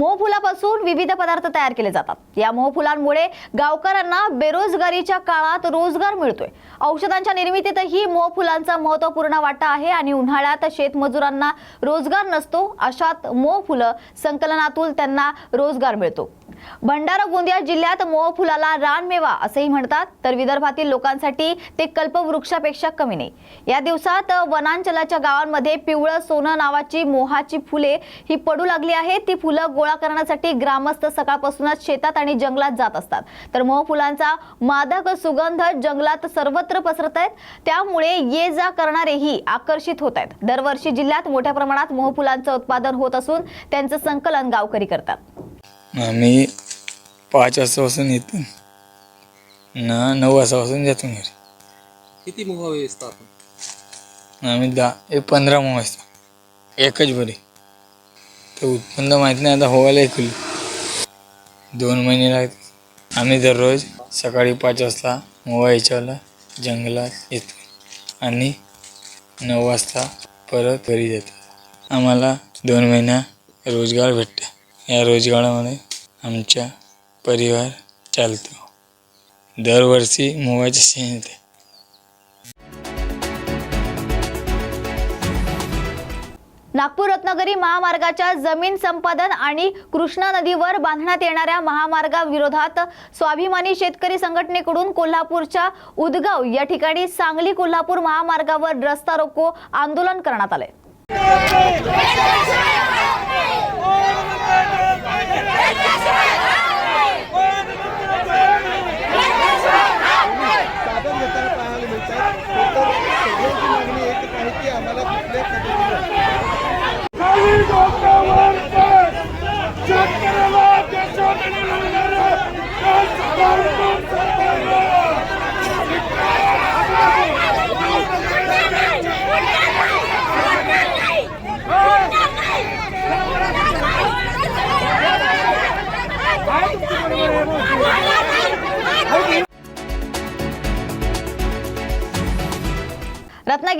मोहफुलापासून विविध पदार्थ तयार केले जातात. या मोहफुलांमुळे गावकऱ्यांना बेरोजगारीच्या काळात रोजगार मिळतोय. औषधांच्या निर्मितीतही मोहफुलांचा महत्त्वपूर्ण वाटा आहे आणि उन्हाळ्यात शेतमजुरांना रोजगार नसतो अशात मोहफुलं संकलनातून त्यांना रोजगार मिळतो. भंडारा गोंदिया जिल्ह्यात मोहफुलाला रानमेवा असेही म्हणतात. तर विदर्भातील लोकांसाठी ते कल्पवृक्षापेक्षा कमी नाही. या दिवसात वनांचलाच्या गावांमध्ये पिवळं सोनं नावाची मोहाची फुले ही पडू लागली आहेत. ती फुलं गोळा करण्यासाठी ग्रामस्थ सकाळपासूनच शेतात आणि जंगलात जात असतात. तर मोहफुलांचा मादक सुगंध जंगलात सर्वत्र पसरत आहेत. त्यामुळे ये जा करणारेही आकर्षित होत आहेत. दरवर्षी जिल्ह्यात मोठ्या प्रमाणात मोहफुलांचं उत्पादन होत असून त्यांचं संकलन गावकरी करतात. आम्ही पाच वाजतापासून येतो. ना नऊ वाजतापासून जातो घरी. किती मोह व्यवस्था आपण? आम्ही दहा एक पंधरा मग वाजता एकच बरी. तर उत्पन्न माहीत नाही आता व्हायला ऐकली दोन महिने लागतात आम्ही दररोज सकाळी पाच वाजता मोवा याच्यावाला जंगलात येतो. आणि नऊ वाजता परत घरी जातो. आम्हाला दोन महिना रोजगार भेटते. या रोजगारामध्ये आमचा परिवार चालतो. दरवर्षी मोबाईलचे शेण येते. नागपूर रत्नागिरी महामार्गाच्या जमीन संपादन आणि कृष्णा नदीवर बांधण्यात येणाऱ्या महामार्गाविरोधात स्वाभिमानी शेतकरी संघटनेकडून कोल्हापूरच्या उदगाव या ठिकाणी सांगली कोल्हापूर महामार्गावर रस्ता रोको आंदोलन करण्यात आले साधन घेताना पाहायला मिळतात तर सगळ्यांची मागणी एकच आहे की आम्हाला कुठल्या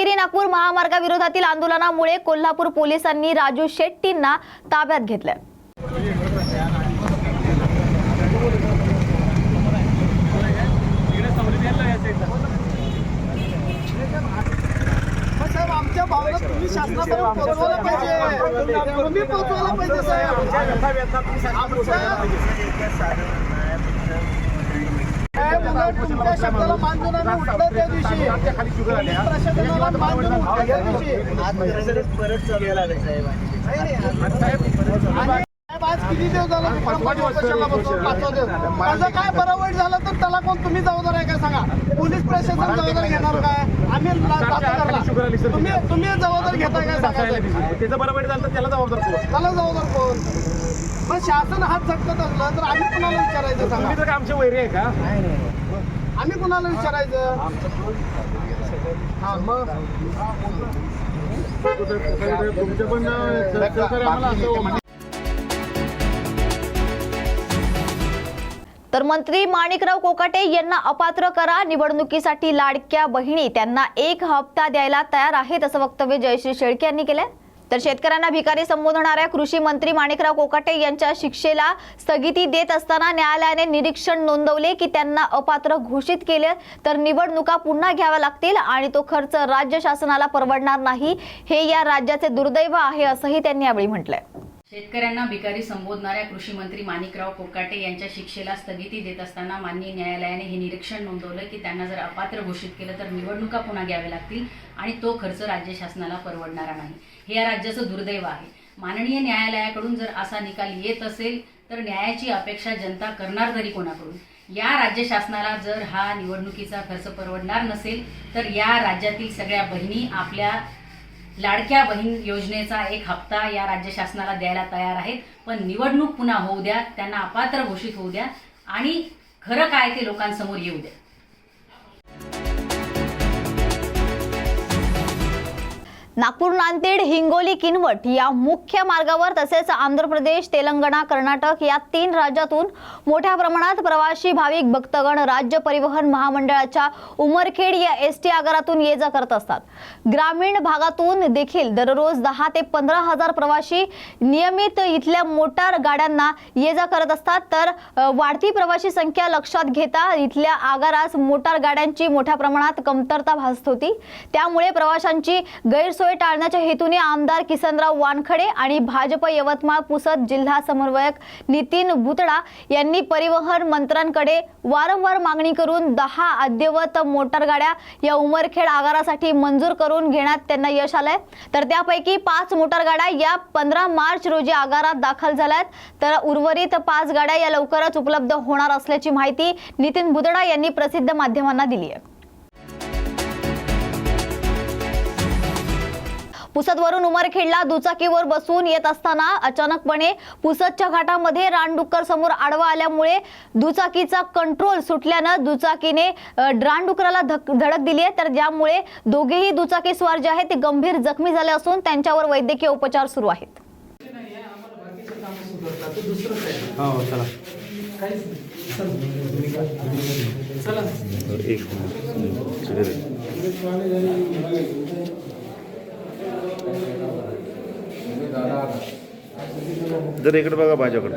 रत्नागिरी नागपूर महामार्गाविरोधातील आंदोलनामुळे कोल्हापूर पोलिसांनी राजू शेट्टींना ताब्यात घेतलं साहेब आमच्या भावना तुम्ही शासनापर्यंत पोहोचवायला पाहिजे. तुम्ही पोहोचवायला पाहिजे साहेब. आमच्या तुमच्या शब्दाला मान देऊन आम्ही उठलो त्या दिवशी. प्रशासनाला मान देऊन उठलो त्या दिवशी. आणि साहेब, आज किती दिवस झाला. माझं काय बरं वाईट झालं तर त्याला कोण तुम्ही जबाबदार आहे काय सांगा? पोलीस प्रशासन जबाबदार घेणार काय? आम्ही तुम्ही तुम्ही जबाबदार घेताय काय सांगा? त्याचं बरं वाईट झालं तर त्याला जबाबदार त्याला जबाबदार कोण? पण शासन हात झटकत असलं तर आम्ही कुणाला विचारायचं सांगा? आमचे वैरी आहे का? आम्ही कोणाला विचारायचं? हा मग. तुमचे पण सहकार्य आम्हाला असं तर मंत्री माणिकराव कोकाटे यांना अपात्र करा निवडणुकीसाठी लाडक्या बहिणी त्यांना एक हप्ता द्यायला तयार आहेत असं वक्तव्य जयश्री शेळके यांनी केलंय. तर शेतकऱ्यांना भिकारी संबोधणाऱ्या कृषी मंत्री माणिकराव कोकाटे यांच्या शिक्षेला स्थगिती देत असताना न्यायालयाने निरीक्षण नोंदवले की त्यांना अपात्र घोषित केले तर निवडणुका पुन्हा घ्याव्या लागतील आणि तो खर्च राज्य शासनाला परवडणार नाही. हे या राज्याचे दुर्दैव आहे असंही त्यांनी यावेळी म्हटलंय. शेतकऱ्यांना भिकारी संबोधणाऱ्या कृषी मंत्री माणिकराव कोकाटे यांच्या शिक्षेला स्थगिती देत असताना माननीय न्यायालयाने हे निरीक्षण नोंदवलं की त्यांना जर अपात्र घोषित केलं तर निवडणुका पुन्हा घ्याव्या लागतील आणि तो खर्च राज्य शासनाला परवडणारा नाही. हे या राज्याचं दुर्दैव आहे. माननीय न्यायालयाकडून जर असा निकाल येत असेल तर न्यायाची अपेक्षा जनता करणार तरी कोणाकडून? या राज्य शासनाला जर हा निवडणुकीचा खर्च परवडणार नसेल तर या राज्यातील सगळ्या बहिणी आपल्या लाडक्या बहीण योजनेचा एक हप्ता या राज्य शासनाला द्यायला तयार आहेत. पण निवडणूक पुन्हा होऊ द्या त्यांना अपात्र घोषित होऊ द्या. आणि खरं काय ते लोकांसमोर येऊ द्या. नागपूर नांदेड हिंगोली किनवट या मुख्य मार्गावर तसेच आंध्र प्रदेश तेलंगणा कर्नाटक या तीन राज्यातून मोठ्या प्रमाणात प्रवासी भाविक भक्तगण राज्य परिवहन महामंडळाच्या उमरखेड या एस टी आगारातून ये जा करत असतात. ग्रामीण भागातून देखील दररोज दहा ते पंधरा हजार प्रवासी नियमित इथल्या मोटार गाड्यांना ये जा करत असतात. तर वाढती प्रवासी संख्या लक्षात घेता इथल्या आगारास मोटार गाड्यांची मोठ्या प्रमाणात कमतरता भासत होती. त्यामुळे प्रवाशांची गैरसोय टाळण्याच्या हेतूने आमदार किसनराव वानखडे आणि भाजप यवतमाळ पुसद जिल्हा समन्वयक नितीन भुतडा यांनी परिवहन मंत्र्यांकडे वारंवार मागणी करून दहा अद्यवत मोटारगाड्या या उमरखेड आगारासाठी मंजूर करून घेण्यात त्यांना यश आलंय. तर त्यापैकी पाच मोटारगाड्या या पंधरा मार्च रोजी आगारात दाखल झाल्यात. तर उर्वरित पाच गाड्या या लवकरच उपलब्ध होणार असल्याची माहिती नितीन भुतडा यांनी प्रसिद्ध माध्यमांना दिली आहे. पुसदवरून उमरखेडला दुचाकीवर बसून येत असताना अचानकपणे पुसदच्या घाटामध्ये रानडुक्कर समोर आडवा आल्यामुळे दुचाकीचा कंट्रोल सुटल्यानं दुचाकीने रानडुकराला धक- धडक दिली आहे. तर ज्यामुळे दोघेही दुचाकी स्वार जे आहेत ते गंभीर जखमी झाले असून त्यांच्यावर वैद्यकीय उपचार सुरू आहेत. जर इकडे बघा माझ्याकडे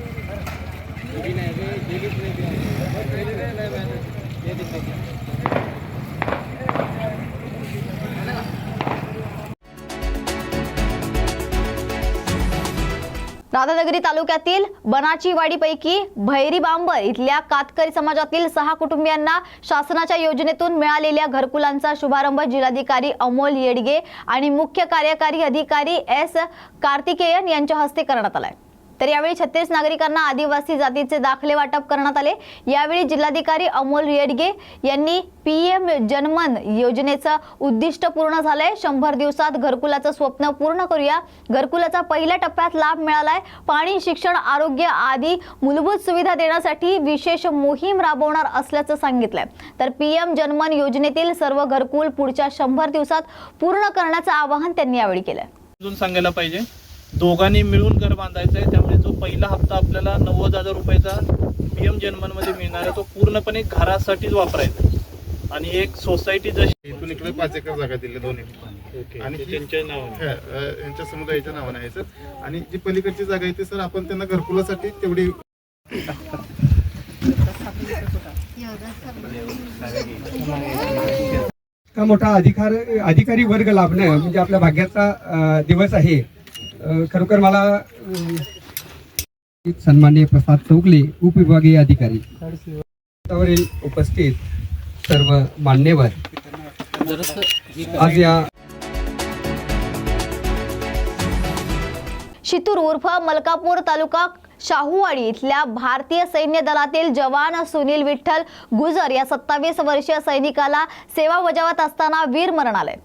राधानगरी तालुक्यातील बनाचीवाडीपैकी भैरी बांबर इथल्या कातकरी समाजातील सहा कुटुंबियांना शासनाच्या योजनेतून मिळालेल्या घरकुलांचा शुभारंभ जिल्हाधिकारी अमोल येडगे आणि मुख्य कार्यकारी अधिकारी एस कार्तिकेयन यांच्या हस्ते करण्यात आलाय. तर यावेळी छत्तीस नागरिकांना आदिवासी जातीचे दाखले वाटप करण्यात आले. यावेळी जिल्हाधिकारी अमोल येडगे यांनी पीएम जनमन योजनेचं उद्दिष्ट पूर्ण झालंय. शंभर दिवसात घरकुलाचं स्वप्न पूर्ण करूया. घरकुलाचा पहिल्या टप्प्यात लाभ मिळालाय. पाणी शिक्षण आरोग्य आदी मूलभूत सुविधा देण्यासाठी विशेष मोहीम राबवणार असल्याचं सांगितलंय. तर पीएम जनमन योजनेतील सर्व घरकुल पुढच्या शंभर दिवसात पूर्ण करण्याचं आवाहन त्यांनी यावेळी केलंय. अजून सांगायला पाहिजे दोघांनी मिळून घर बांधायचं आहे त्यामुळे जो पहिला हप्ता आपल्याला नव्वद हजार रुपयाचा पी एममध्ये मिळणार आहे तो पूर्णपणे घरासाठीच वापरायचा आणि एक सोसायटी जशी इथून इकडे पाच एकर जागा दिली दोन्ही. आणि ही- त्यांच्या नावाने. हा, यांच्या समुदायाच्या नावाने आहे सर. आणि जी पलीकडची जागा आहे ती सर आपण त्यांना घरकुलासाठी तेवढी इतका मोठा अधिकार अधिकारी वर्ग लाभणं म्हणजे आपल्या भाग्याचा दिवस आहे. खरोखर मला सन्मान्य प्रसाद चौगले उपविभागीय अधिकारी. त्यावरील उपस्थित सर्व मान्यवर. आज या शितूर उर्फ मलकापूर तालुका शाहूवाडी इथल्या भारतीय सैन्य दलातील जवान सुनील विठ्ठल गुजर या सत्तावीस वर्षीय सैनिकाला सेवा बजावत असताना वीरमरण आलंय.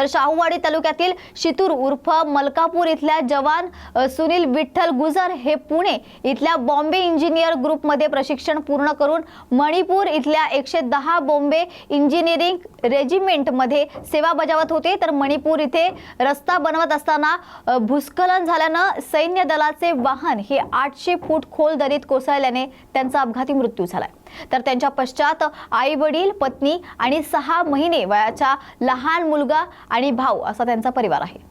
तर शाहूवाडी तालुक्यातील शितूर उर्फ मलकापूर इथल्या जवान सुनील विठ्ठल गुजर हे पुणे इथल्या बॉम्बे इंजिनियर ग्रुपमध्ये प्रशिक्षण पूर्ण करून मणिपूर इथल्या एकशे दहा बॉम्बे इंजिनिअरिंग रेजिमेंटमध्ये सेवा बजावत होते. तर मणिपूर इथे रस्ता बनवत असताना भूस्खलन झाल्यानं सैन्य दलाचे वाहन हे आठशे फूट खोल दरीत कोसळल्याने त्यांचा अपघाती मृत्यू झालाय. तर त्यांच्या पश्चात आई वडील पत्नी आणि सहा महिने वयाचा लहान मुलगा आणि भाऊ असा त्यांचा परिवार आहे.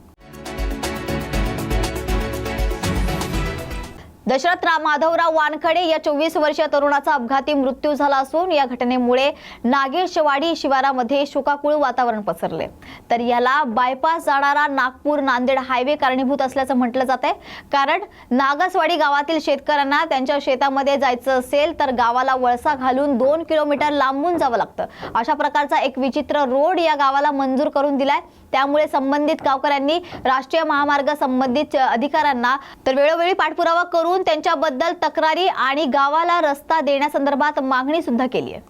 दशरथ रा- माधवराव वानखडे या चोवीस वर्षीय तरुणाचा अपघाती मृत्यू झाला असून या घटनेमुळे नागेशवाडी शिवारामध्ये शोकाकुळ वातावरण पसरले. तर याला बायपास जाणारा नागपूर नांदेड हायवे कारणीभूत असल्याचं म्हटलं जात आहे कारण नागसवाडी गावातील शेतकऱ्यांना त्यांच्या शेतामध्ये जायचं असेल तर गावाला वळसा घालून दोन किलोमीटर लांबून जावं लागतं. अशा प्रकारचा एक विचित्र रोड या गावाला मंजूर करून दिलाय. त्यामुळे संबंधित गावकऱ्यांनी राष्ट्रीय महामार्ग संबंधित अधिकाऱ्यांना तर वेळोवेळी पाठपुरावा करून त्यांच्याबद्दल तक्रारी आणि गावाला रस्ता देण्यासंदर्भात मागणी सुद्धा केली आहे.